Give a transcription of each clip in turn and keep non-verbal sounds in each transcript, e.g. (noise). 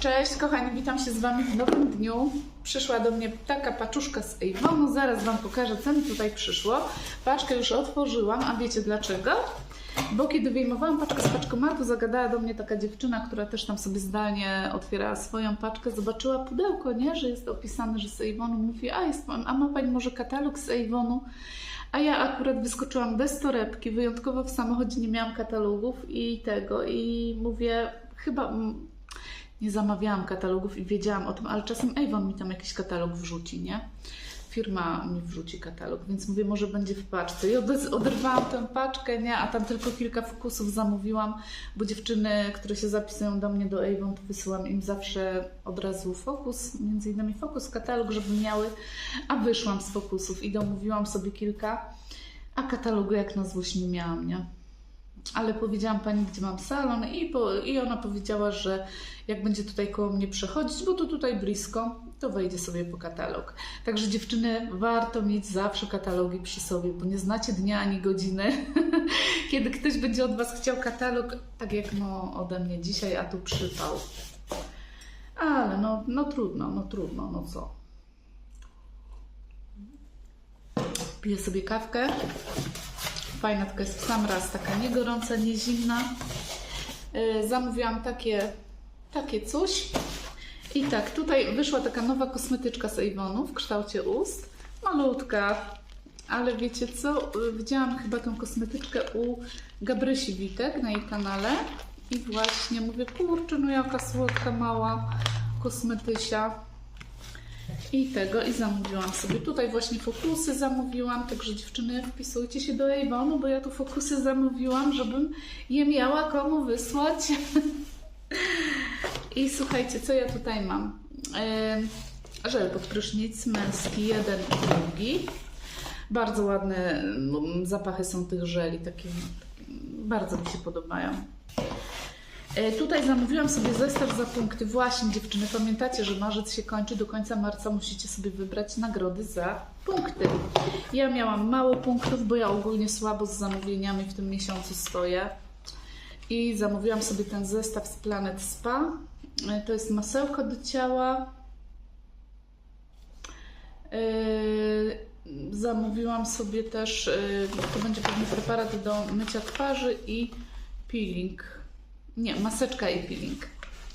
Cześć kochani, witam się z Wami w nowym dniu. Przyszła do mnie taka paczuszka z Avonu, zaraz Wam pokażę co mi tutaj przyszło. Paczkę już otworzyłam, a wiecie dlaczego? Bo kiedy wyjmowałam paczkę z paczkomatu, zagadała do mnie taka dziewczyna, która też tam sobie zdalnie otwierała swoją paczkę, zobaczyła pudełko, nie? Że jest opisane, że z Avonu. Mówi, a, jest, a ma Pani może katalog z Avonu? A ja akurat wyskoczyłam bez torebki, wyjątkowo w samochodzie nie miałam katalogów i tego i mówię, chyba nie zamawiałam katalogów i wiedziałam o tym, ale czasem Avon mi tam jakiś katalog wrzuci, nie? Firma mi wrzuci katalog, więc mówię, może będzie w paczce. I od- oderwałam tę paczkę, nie? A tam tylko kilka fokusów zamówiłam, bo dziewczyny, które się zapisują do mnie do Avon, to wysyłam im zawsze od razu fokus, między innymi fokus, katalog, żeby miały, a wyszłam z fokusów i domówiłam sobie kilka, a katalogu jak na złość nie miałam, nie? Ale powiedziałam pani, gdzie mam salon, i, po, i ona powiedziała, że jak będzie tutaj koło mnie przechodzić, bo to tutaj blisko, to wejdzie sobie po katalog. Także dziewczyny, warto mieć zawsze katalogi przy sobie, bo nie znacie dnia ani godziny, (laughs) kiedy ktoś będzie od Was chciał katalog, tak jak no ode mnie dzisiaj, a tu przypał. Ale no, no trudno, no trudno, no co. Piję sobie kawkę. Fajna, tylko jest w sam raz, taka nie gorąca, nie zimna. Yy, zamówiłam takie, takie coś. I tak, tutaj wyszła taka nowa kosmetyczka z Avonu w kształcie ust. Malutka, ale wiecie co? Yy, Widziałam chyba tą kosmetyczkę u Gabrysi Witek na jej kanale. I właśnie mówię, kurczę, no jaka słodka, mała kosmetysia. I tego, i zamówiłam sobie. Tutaj właśnie fokusy zamówiłam, także dziewczyny wpisujcie się do Avonu, bo ja tu fokusy zamówiłam, żebym je miała komu wysłać. (laughs) I słuchajcie, co ja tutaj mam? Yy, żel pod prysznic męski, jeden i drugi. Bardzo ładne mm, zapachy są tych żeli, takie, takie bardzo mi się podobają. E, Tutaj zamówiłam sobie zestaw za punkty. Właśnie dziewczyny, pamiętacie, że marzec się kończy, do końca marca musicie sobie wybrać nagrody za punkty. Ja miałam mało punktów, bo ja ogólnie słabo z zamówieniami w tym miesiącu stoję. I zamówiłam sobie ten zestaw z Planet Spa. E, To jest masełko do ciała. E, Zamówiłam sobie też, to będzie pewnie preparat do mycia twarzy i peeling. Nie, maseczka i peeling.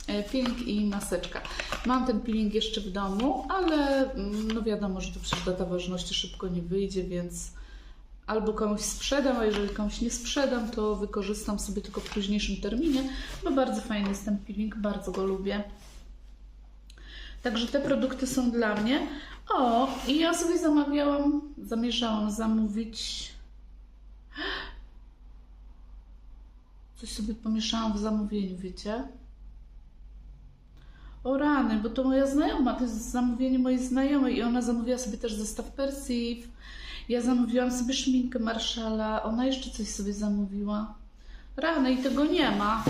E, Peeling i maseczka. Mam ten peeling jeszcze w domu, ale mm, no wiadomo, że to przecież data ważności szybko nie wyjdzie, więc albo komuś sprzedam, a jeżeli komuś nie sprzedam, to wykorzystam sobie tylko w późniejszym terminie, bo bardzo fajny jest ten peeling, bardzo go lubię. Także te produkty są dla mnie. O, i ja sobie zamawiałam, zamierzałam zamówić Coś sobie pomieszałam w zamówieniu, wiecie? O rany, bo to moja znajoma, to jest zamówienie mojej znajomej i ona zamówiła sobie też zestaw Persiv. Ja zamówiłam sobie szminkę Marszala, ona jeszcze coś sobie zamówiła. Rany i tego nie ma.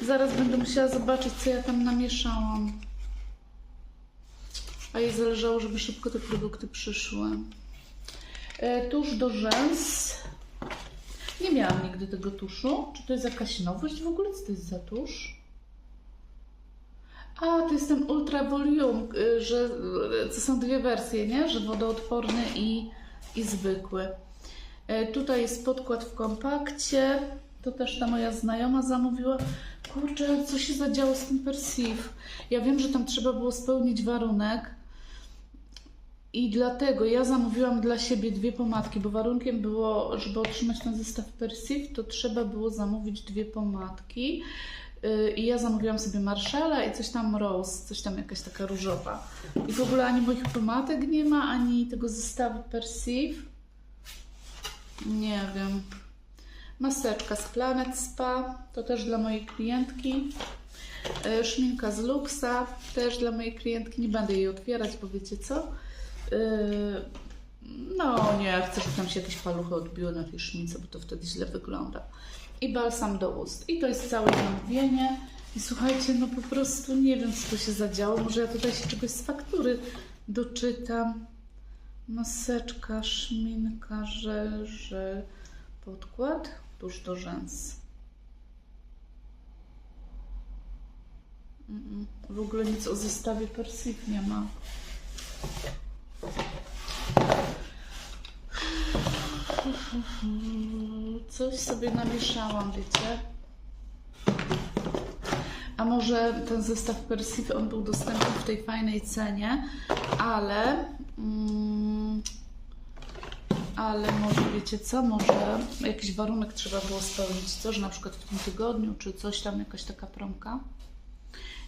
Zaraz będę musiała zobaczyć, co ja tam namieszałam. A jej zależało, żeby szybko te produkty przyszły. E, tusz do rzęs. Nie miałam nigdy tego tuszu. Czy to jest jakaś nowość w ogóle? Co to jest za tusz? A, to jest ten Ultra Volume, y, że y, to są dwie wersje, nie? Że wodoodporny i, i zwykły. E, Tutaj jest podkład w kompakcie. To też ta moja znajoma zamówiła. Kurczę, co się zadziało z tym Persiv? Ja wiem, że tam trzeba było spełnić warunek. I dlatego ja zamówiłam dla siebie dwie pomadki, bo warunkiem było, żeby otrzymać ten zestaw Persiv, to trzeba było zamówić dwie pomadki. Yy, I ja zamówiłam sobie Marszala i coś tam Rose, coś tam jakaś taka różowa. I w ogóle ani moich pomadek nie ma, ani tego zestawu Persiv. Nie wiem. Maseczka z Planet Spa, to też dla mojej klientki. Yy, Szminka z Luxa, też dla mojej klientki. Nie będę jej otwierać, bo wiecie co? Yy, No nie, chcę, żeby tam się jakieś paluchy odbiły na tej szmince, bo to wtedy źle wygląda. I balsam do ust. I to jest całe zamówienie. I słuchajcie, no po prostu nie wiem, co się zadziało. Może ja tutaj się czegoś z faktury doczytam. Maseczka, szminka, żel, żel, podkład, tuż do rzęs. Mm, W ogóle nic o zestawie Persif nie ma. Coś sobie namieszałam, wiecie? A może ten zestaw Persif, on był dostępny w tej fajnej cenie, ale... Mm, ale może wiecie co, może jakiś warunek trzeba było spełnić, co, że na przykład w tym tygodniu, czy coś tam, jakaś taka promka.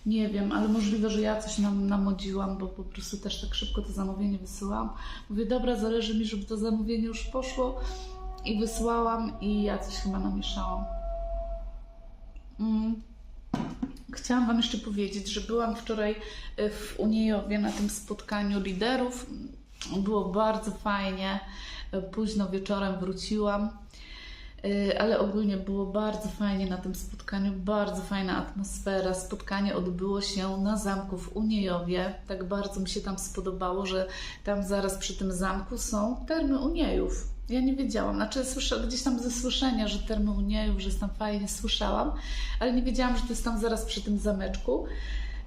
Nie wiem, ale możliwe, że ja coś nam namodziłam, bo po prostu też tak szybko to zamówienie wysyłam. Mówię, dobra, zależy mi, żeby to zamówienie już poszło i wysłałam i ja coś chyba namieszałam. Mm. Chciałam Wam jeszcze powiedzieć, że byłam wczoraj y, w Uniejowie na tym spotkaniu liderów. Było bardzo fajnie. Y, Późno wieczorem wróciłam, ale ogólnie było bardzo fajnie na tym spotkaniu. Bardzo fajna atmosfera. Spotkanie odbyło się na zamku w Uniejowie. Tak bardzo mi się tam spodobało, że tam zaraz przy tym zamku są termy Uniejów. Ja nie wiedziałam, znaczy słyszałam gdzieś tam ze słyszenia, że termy Uniejów, że jest tam fajnie, słyszałam, ale nie wiedziałam, że to jest tam zaraz przy tym zameczku.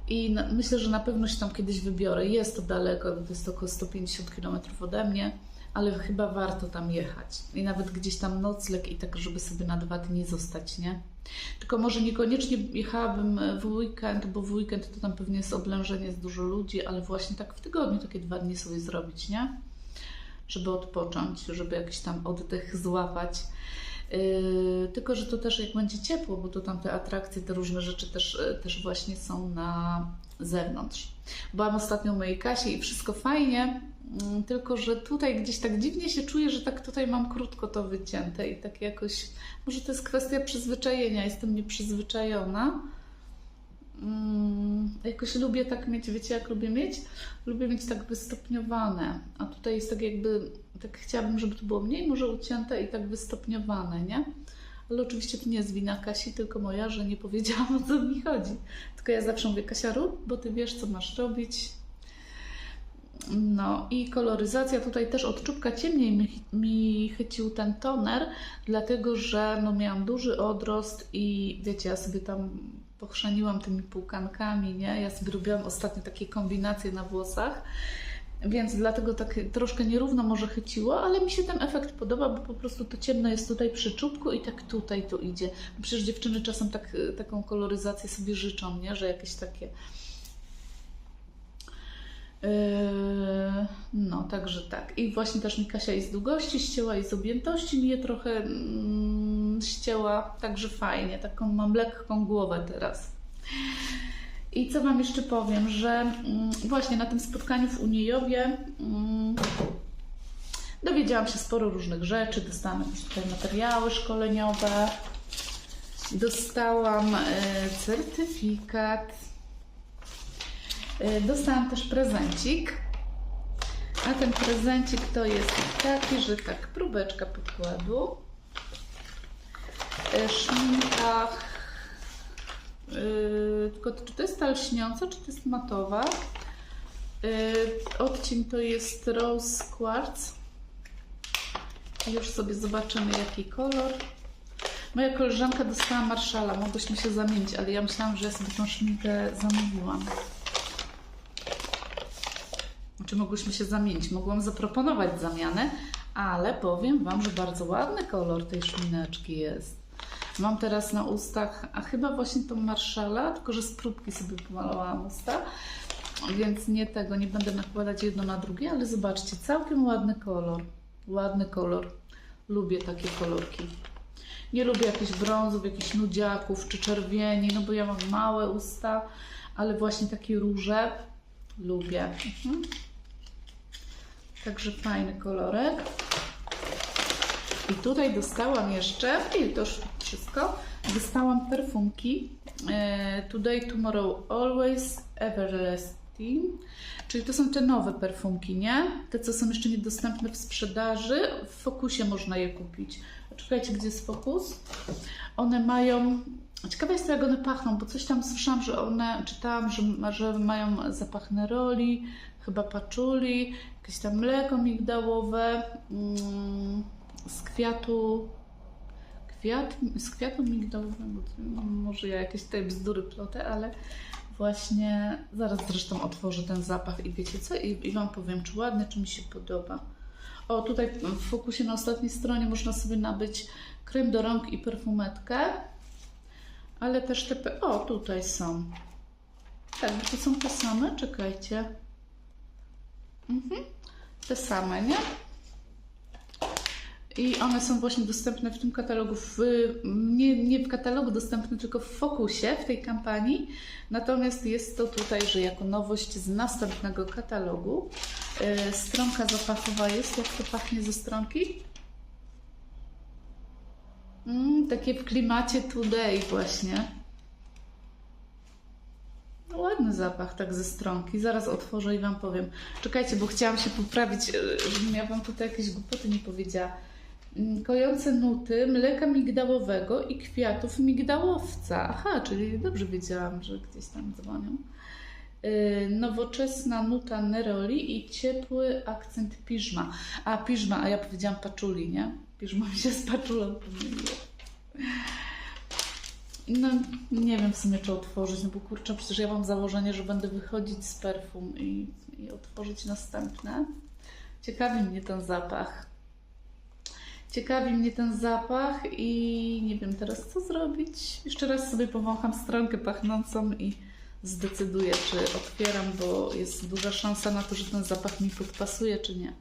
I myślę, że na pewno się tam kiedyś wybiorę. Jest to daleko, to jest około 150 km ode mnie, ale chyba warto tam jechać. I nawet gdzieś tam nocleg i tak, żeby sobie na dwa dni zostać, nie? Tylko może niekoniecznie jechałabym w weekend, bo w weekend to tam pewnie jest oblężenie, jest dużo ludzi, ale właśnie tak w tygodniu takie dwa dni sobie zrobić, nie? Żeby odpocząć, żeby jakiś tam oddech złapać. Yy, tylko, że to też jak będzie ciepło, bo to tam te atrakcje, te różne rzeczy też, yy, też właśnie są na zewnątrz. Byłam ostatnio u mojej Kasi i wszystko fajnie, mm, tylko że tutaj gdzieś tak dziwnie się czuję, że tak tutaj mam krótko to wycięte i tak jakoś, może to jest kwestia przyzwyczajenia, jestem nieprzyzwyczajona. Mm, jakoś lubię tak mieć, wiecie jak lubię mieć? Lubię mieć tak wystopniowane, a tutaj jest tak jakby, tak chciałabym, żeby to było mniej może ucięte i tak wystopniowane, nie? Ale oczywiście to nie jest wina Kasi, tylko moja, że nie powiedziałam (laughs) o co mi chodzi. Tylko ja zawsze mówię, Kasia rób, bo ty wiesz co masz robić. No i koloryzacja tutaj też od czubka ciemniej mi, mi chycił ten toner, dlatego że no miałam duży odrost i wiecie, ja sobie tam pochrzaniłam tymi półkankami, nie? Ja sobie robiłam ostatnio takie kombinacje na włosach, więc dlatego tak troszkę nierówno może chyciło, ale mi się ten efekt podoba, bo po prostu to ciemno jest tutaj przy czubku i tak tutaj to idzie. Przecież dziewczyny czasem tak, taką koloryzację sobie życzą, nie? Że jakieś takie... Yy, no, także tak. I właśnie też mi Kasia i z długości ścięła i z objętości mi je trochę mm, ścięła, także fajnie. Taką mam lekką głowę teraz. I co Wam jeszcze powiem, że mm, właśnie na tym spotkaniu w Uniejowie mm, dowiedziałam się sporo różnych rzeczy, dostałam jakieś tutaj materiały szkoleniowe, dostałam e, certyfikat, dostałam też prezencik. A ten prezencik to jest taki, że tak, próbeczka podkładu, e, szminka Yy, tylko czy to jest ta lśniąca, czy to jest matowa? Yy, odcień to jest Rose Quartz. Już sobie zobaczymy jaki kolor. Moja koleżanka dostała Marszala, mogłyśmy się zamienić, ale ja myślałam, że ja sobie tą szminkę zamówiłam. Znaczy mogłyśmy się zamienić, mogłam zaproponować zamianę, ale powiem Wam, że bardzo ładny kolor tej szmineczki jest. Mam teraz na ustach, a chyba właśnie tą Marszala, tylko że z próbki sobie pomalowałam usta, więc nie tego, nie będę nakładać jedno na drugie, ale zobaczcie, całkiem ładny kolor, ładny kolor. Lubię takie kolorki. Nie lubię jakichś brązów, jakichś nudziaków czy czerwieni, no bo ja mam małe usta, ale właśnie takie róże lubię. Mhm. Także fajny kolorek. I tutaj dostałam jeszcze, i to już wszystko, dostałam perfumki e, Today, Tomorrow, Always, Everlasting. Czyli to są te nowe perfumki, nie? Te, co są jeszcze niedostępne w sprzedaży. W Fokusie można je kupić. Czekajcie, gdzie jest Fokus? One mają... Ciekawe jest, jak one pachną, bo coś tam słyszałam, że one, czytałam, że, że mają zapach neroli, chyba paczuli, jakieś tam mleko migdałowe, mm, z kwiatu kwiat, z kwiatu migdałowego. Może ja jakieś tutaj bzdury plotę, ale właśnie, zaraz zresztą otworzę ten zapach i wiecie co? I, I Wam powiem, czy ładny, czy mi się podoba. O, tutaj w fokusie na ostatniej stronie można sobie nabyć krem do rąk i perfumetkę, ale też te... O, tutaj są. Tak, to są te same, czekajcie. Mhm. Te same, nie? I one są właśnie dostępne w tym katalogu, w, nie, nie w katalogu dostępne, tylko w fokusie w tej kampanii. Natomiast jest to tutaj, że jako nowość z następnego katalogu. Yy, stronka zapachowa jest. Jak to pachnie ze stronki? Mm, takie w klimacie today właśnie. No, ładny zapach tak ze stronki. Zaraz otworzę i Wam powiem. Czekajcie, bo chciałam się poprawić, yy, żebym ja Wam tutaj jakieś głupoty nie powiedziała. Mm, Kojące nuty mleka migdałowego i kwiatów migdałowca. Aha, czyli dobrze wiedziałam, że gdzieś tam dzwonią. Yy, nowoczesna nuta neroli i ciepły akcent piżma. A, piżma, a ja powiedziałam paczuli, nie? Piżma mi się z paczulą. No, nie wiem w sumie, czy otworzyć, no bo kurczę, przecież ja mam założenie, że będę wychodzić z perfum i, i otworzyć następne. Ciekawi mnie ten zapach. Ciekawi mnie ten zapach i nie wiem teraz, co zrobić. Jeszcze raz sobie powącham stronkę pachnącą i zdecyduję, czy otwieram, bo jest duża szansa na to, że ten zapach mi podpasuje, czy nie.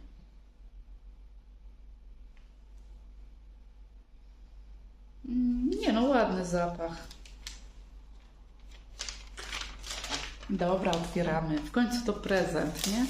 Nie no, ładny zapach. Dobra, otwieramy. W końcu to prezent, nie?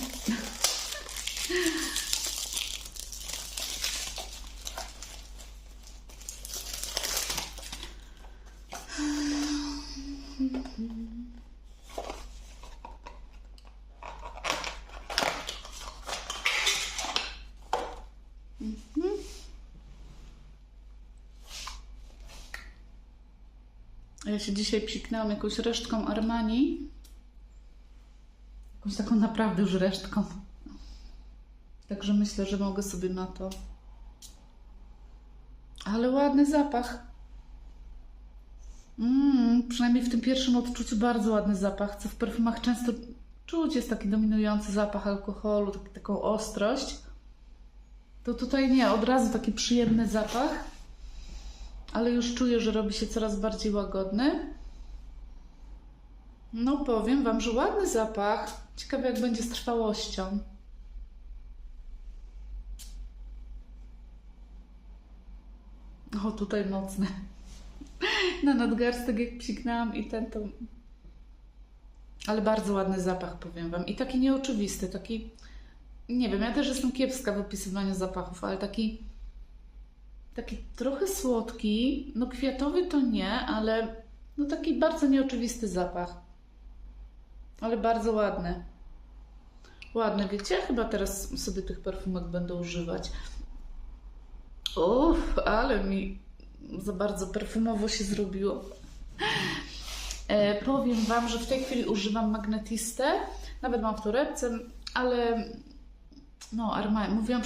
Się dzisiaj psiknęłam jakąś resztką Armani. Jakąś taką naprawdę już resztką. Także myślę, że mogę sobie na to. Ale ładny zapach. Mm, przynajmniej w tym pierwszym odczuciu bardzo ładny zapach, co w perfumach często czuć jest taki dominujący zapach alkoholu, taki, taką ostrość. To tutaj nie, od razu taki przyjemny zapach ale już czuję, że robi się coraz bardziej łagodny. No powiem Wam, że ładny zapach. Ciekawe jak będzie z trwałością. O, tutaj mocny. Na nadgarstek jak psiknęłam i ten to... Ale bardzo ładny zapach, powiem Wam. I taki nieoczywisty, taki... Nie wiem, ja też jestem kiepska w opisywaniu zapachów, ale taki taki trochę słodki, no kwiatowy to nie, ale no taki bardzo nieoczywisty zapach. Ale bardzo ładny. Ładny, wiecie? Chyba teraz sobie tych perfumek będę używać. Uff, ale mi za bardzo perfumowo się zrobiło. E, powiem Wam, że w tej chwili używam magnetistę. Nawet mam w torebce, ale no, Armani, mówiłam,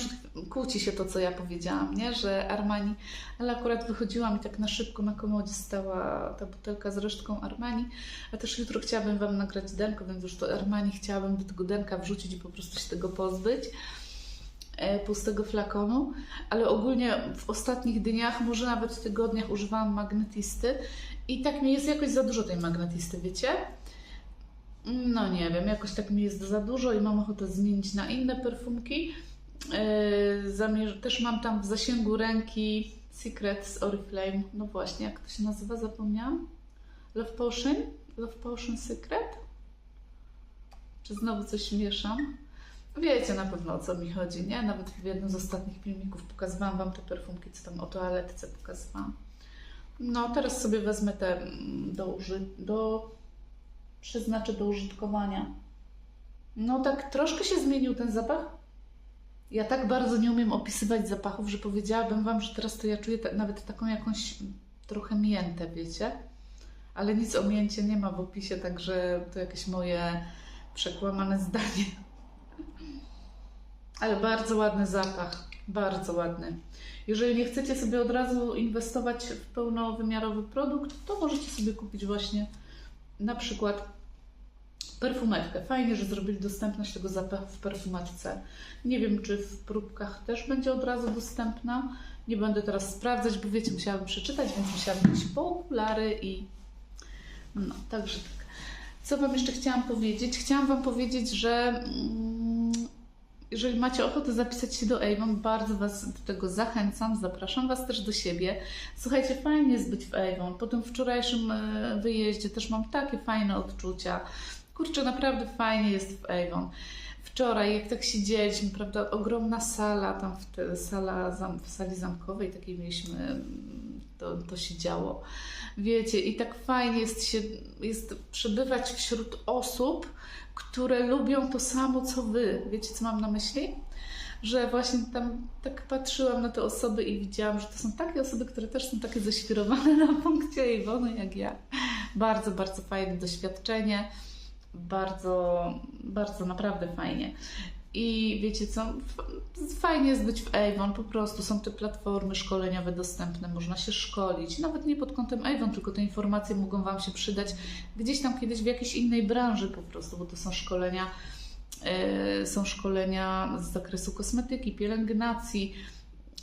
kłóci się to, co ja powiedziałam, nie? że Armani, ale akurat wychodziłam i tak na szybko na komodzie stała ta butelka z resztką Armani, a też jutro chciałabym Wam nagrać denko, więc już to Armani chciałabym do tego denka wrzucić i po prostu się tego pozbyć, e, pustego flakonu, ale ogólnie w ostatnich dniach, może nawet w tygodniach używałam magnetisty i tak mi jest jakoś za dużo tej magnetisty, wiecie? No nie wiem, jakoś tak mi jest za dużo i mam ochotę zmienić na inne perfumki. Yy, też mam tam w zasięgu ręki Secret z Oriflame. No właśnie, jak to się nazywa? Zapomniałam. Love Potion? Love Potion Secret? Czy znowu coś mieszam? Wiecie na pewno o co mi chodzi, nie? Nawet w jednym z ostatnich filmików pokazywałam Wam te perfumki, co tam o toaletce pokazywałam. No, teraz sobie wezmę te mm, do, do przeznaczę do użytkowania. No tak troszkę się zmienił ten zapach. Ja tak bardzo nie umiem opisywać zapachów, że powiedziałabym Wam, że teraz to ja czuję nawet taką jakąś trochę miętę, wiecie? Ale nic o mięcie nie ma w opisie, także to jakieś moje przekłamane (laughs) zdanie. Ale bardzo ładny zapach, bardzo ładny. Jeżeli nie chcecie sobie od razu inwestować w pełnowymiarowy produkt, to możecie sobie kupić właśnie na przykład Perfumetkę. Fajnie, że zrobili dostępność tego w perfumetce. Nie wiem, czy w próbkach też będzie od razu dostępna. Nie będę teraz sprawdzać, bo wiecie, musiałabym przeczytać, więc musiałabym iść po okulary i no, także tak. Co Wam jeszcze chciałam powiedzieć? Chciałam Wam powiedzieć, że mm, jeżeli macie ochotę zapisać się do Avon, bardzo Was do tego zachęcam, zapraszam Was też do siebie. Słuchajcie, fajnie jest być w Avon. Po tym wczorajszym e, wyjeździe też mam takie fajne odczucia. Kurczę, naprawdę fajnie jest w Avon. Wczoraj, jak tak siedzieliśmy, prawda, ogromna sala, tam w, te, sala zam, w sali zamkowej takiej mieliśmy, to, to się działo. Wiecie, i tak fajnie jest się, jest przebywać wśród osób, które lubią to samo, co wy. Wiecie, co mam na myśli? Że właśnie tam tak patrzyłam na te osoby i widziałam, że to są takie osoby, które też są takie zaświrowane (laughs) na punkcie Iwony jak ja. Bardzo, bardzo fajne doświadczenie. Bardzo, bardzo naprawdę fajnie. I wiecie co, fajnie jest być w Avon, po prostu są te platformy szkoleniowe dostępne, można się szkolić, nawet nie pod kątem Avon, tylko te informacje mogą Wam się przydać gdzieś tam kiedyś w jakiejś innej branży po prostu, bo to są szkolenia, e, są szkolenia z zakresu kosmetyki, pielęgnacji,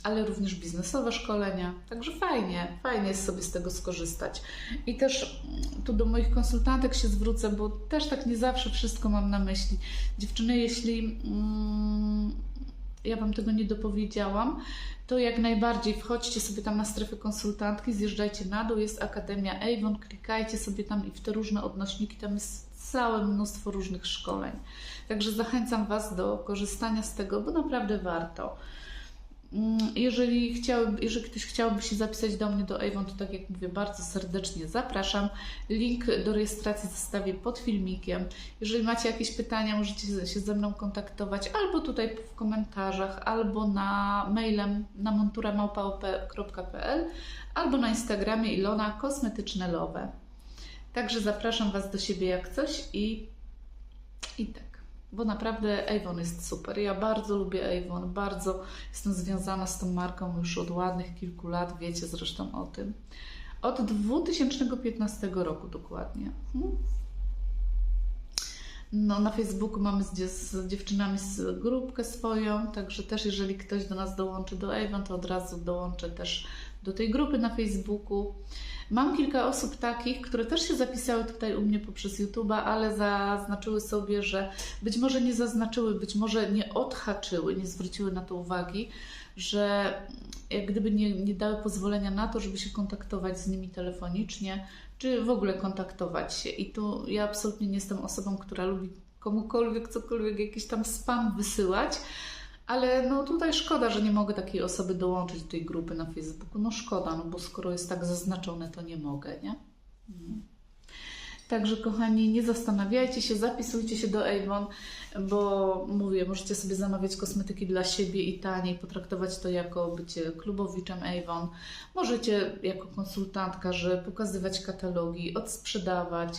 ale również biznesowe szkolenia. Także fajnie, fajnie jest sobie z tego skorzystać. I też mm, tu do moich konsultantek się zwrócę, bo też tak nie zawsze wszystko mam na myśli. Dziewczyny, jeśli mm, ja Wam tego nie dopowiedziałam, to jak najbardziej wchodźcie sobie tam na strefę konsultantki, zjeżdżajcie na dół, jest Akademia Avon, klikajcie sobie tam i w te różne odnośniki, tam jest całe mnóstwo różnych szkoleń. Także zachęcam Was do korzystania z tego, bo naprawdę warto. Mm, Jeżeli, chciałyby, jeżeli ktoś chciałby się zapisać do mnie do Avon, to tak jak mówię, bardzo serdecznie zapraszam. Link do rejestracji zostawię pod filmikiem. Jeżeli macie jakieś pytania, możecie się ze mną kontaktować albo tutaj w komentarzach, albo na mailem na monturamałpaop.pl, albo na Instagramie Ilona Kosmetyczne Love. Także zapraszam Was do siebie jak coś i, i tak bo naprawdę Avon jest super. Ja bardzo lubię Avon, bardzo jestem związana z tą marką już od ładnych kilku lat, wiecie zresztą o tym. Od 2015 roku dokładnie. Hmm. No, na Facebooku mamy z, z dziewczynami z grupkę swoją, także też jeżeli ktoś do nas dołączy do Avon, to od razu dołączę też do tej grupy na Facebooku. Mam kilka osób takich, które też się zapisały tutaj u mnie poprzez YouTube'a, ale zaznaczyły sobie, że być może nie zaznaczyły, być może nie odhaczyły, nie zwróciły na to uwagi, że jak gdyby nie, nie dały pozwolenia na to, żeby się kontaktować z nimi telefonicznie, czy w ogóle kontaktować się. I tu ja absolutnie nie jestem osobą, która lubi komukolwiek cokolwiek jakiś tam spam wysyłać. Ale no tutaj szkoda, że nie mogę takiej osoby dołączyć do tej grupy na Facebooku. No szkoda, no bo skoro jest tak zaznaczone, to nie mogę, nie? Mhm. Także kochani, nie zastanawiajcie się, zapisujcie się do Avon, bo mówię, możecie sobie zamawiać kosmetyki dla siebie i taniej, potraktować to jako bycie klubowiczem Avon. Możecie jako konsultantka, że pokazywać katalogi, odsprzedawać.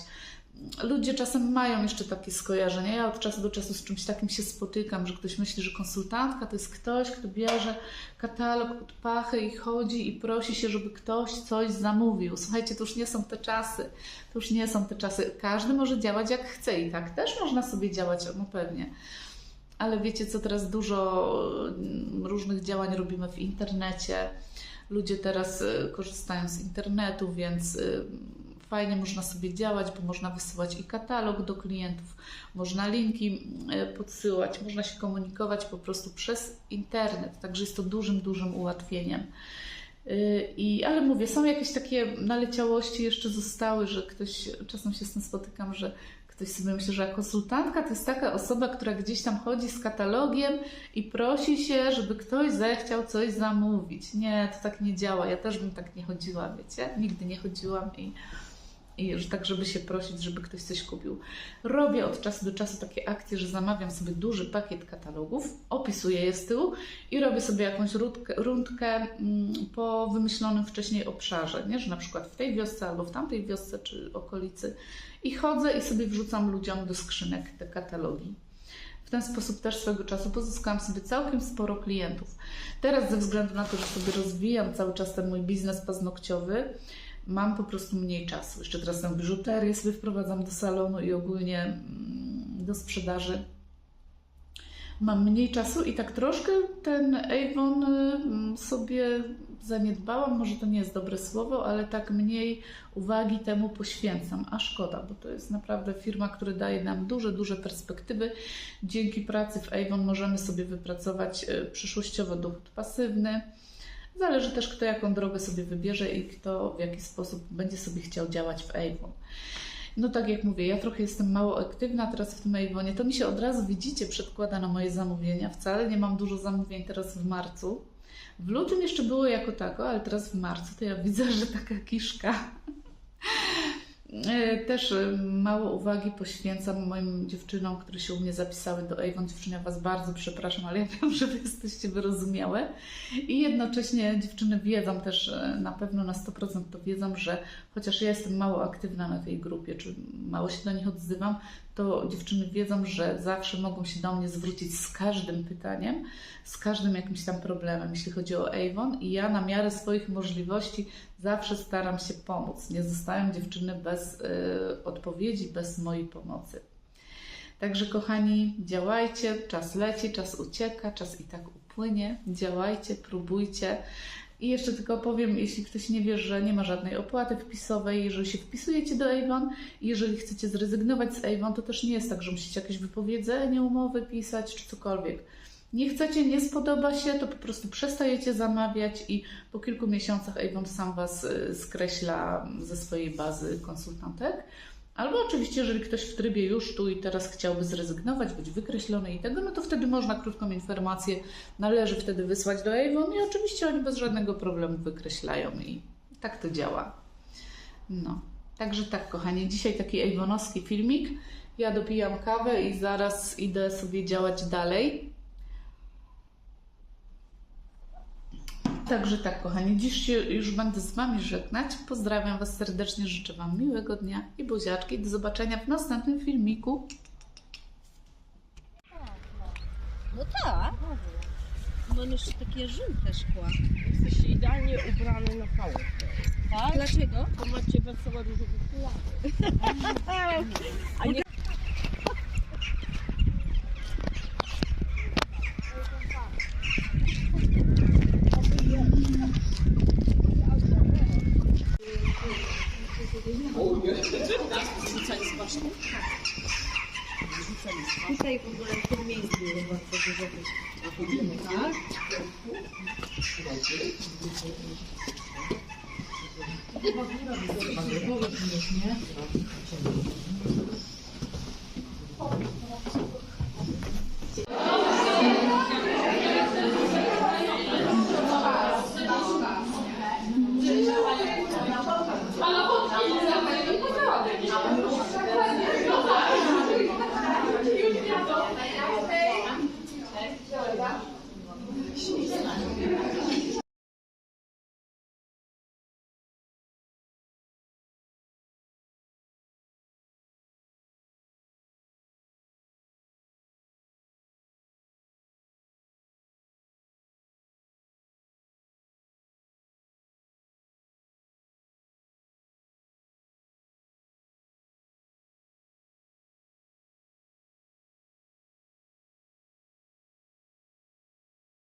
Ludzie czasem mają jeszcze takie skojarzenia. Ja od czasu do czasu z czymś takim się spotykam, że ktoś myśli, że konsultantka to jest ktoś, kto bierze katalog pod pachę i chodzi i prosi się, żeby ktoś coś zamówił. Słuchajcie, to już nie są te czasy. To już nie są te czasy. Każdy może działać jak chce i tak też można sobie działać, no pewnie. Ale wiecie co, teraz dużo mm, różnych działań robimy w internecie. Ludzie teraz y, korzystają z internetu, więc y, fajnie można sobie działać, bo można wysyłać i katalog do klientów, można linki y, podsyłać, można się komunikować po prostu przez internet. Także jest to dużym, dużym ułatwieniem. Y, I, ale mówię, są jakieś takie naleciałości jeszcze zostały, że ktoś, czasem się z tym spotykam, że ktoś sobie myśli, że konsultantka to jest taka osoba, która gdzieś tam chodzi z katalogiem i prosi się, żeby ktoś zechciał coś zamówić. Nie, to tak nie działa. Ja też bym tak nie chodziła, wiecie? Nigdy nie chodziłam i, i że tak, żeby się prosić, żeby ktoś coś kupił. Robię od czasu do czasu takie akcje, że zamawiam sobie duży pakiet katalogów, opisuję je z tyłu i robię sobie jakąś rundkę, rundkę mm, po wymyślonym wcześniej obszarze, nie? że na przykład w tej wiosce albo w tamtej wiosce czy okolicy i chodzę i sobie wrzucam ludziom do skrzynek te katalogi. W ten sposób też swego czasu pozyskałam sobie całkiem sporo klientów. Teraz ze względu na to, że sobie rozwijam cały czas ten mój biznes paznokciowy, mam po prostu mniej czasu. Jeszcze teraz tę biżuterię sobie wprowadzam do salonu i ogólnie mm, do sprzedaży mam mniej czasu i tak troszkę ten Avon y, sobie zaniedbałam, może to nie jest dobre słowo, ale tak mniej uwagi temu poświęcam, a szkoda, bo to jest naprawdę firma, która daje nam duże, duże perspektywy. Dzięki pracy w Avon możemy sobie wypracować y, przyszłościowo dochód pasywny. Zależy też, kto jaką drogę sobie wybierze i kto w jaki sposób będzie sobie chciał działać w Avon. No tak jak mówię, ja trochę jestem mało aktywna teraz w tym Avonie. To mi się od razu, widzicie, przedkłada na moje zamówienia. Wcale nie mam dużo zamówień teraz w marcu. W lutym jeszcze było jako tako, ale teraz w marcu to ja widzę, (laughs) że taka kiszka. E, Też e, mało uwagi poświęcam moim dziewczynom, które się u mnie zapisały do Avon. Dziewczyny, ja Was bardzo przepraszam, ale ja (laughs) wiem, że Wy jesteście wyrozumiałe. I jednocześnie dziewczyny wiedzą też, e, na pewno na 100% to wiedzą, że chociaż ja jestem mało aktywna na tej grupie, czy mało się do nich odzywam, to dziewczyny wiedzą, że zawsze mogą się do mnie zwrócić z każdym pytaniem, z każdym jakimś tam problemem, jeśli chodzi o Avon i ja na miarę swoich możliwości zawsze staram się pomóc. Nie zostają dziewczyny bez y, odpowiedzi, bez mojej pomocy. Także kochani, działajcie, czas leci, czas ucieka, czas i tak upłynie. Działajcie, próbujcie. I jeszcze tylko powiem, jeśli ktoś nie wie, że nie ma żadnej opłaty wpisowej, jeżeli się wpisujecie do Avon jeżeli chcecie zrezygnować z Avon, to też nie jest tak, że musicie jakieś wypowiedzenie umowy pisać czy cokolwiek. Nie chcecie, nie spodoba się, to po prostu przestajecie zamawiać i po kilku miesiącach Avon sam Was y, skreśla ze swojej bazy konsultantek. Albo oczywiście, jeżeli ktoś w trybie już tu i teraz chciałby zrezygnować, być wykreślony i tego, no to wtedy można krótką informację, należy wtedy wysłać do Avon i oczywiście oni bez żadnego problemu wykreślają i tak to działa. No, także tak kochani, dzisiaj taki Avonowski filmik. Ja dopijam kawę i zaraz idę sobie działać dalej. Także tak, kochani, dziś się już będę z Wami żegnać. Pozdrawiam Was serdecznie, życzę Wam miłego dnia i buziaczki. Do zobaczenia w następnym filmiku. No tak. Mam jeszcze takie żółte szkła. Jesteście idealnie ubrany na chałupę. Tak? Dlaczego? Bo macie wesołe różowe (laughs) okulary. A nie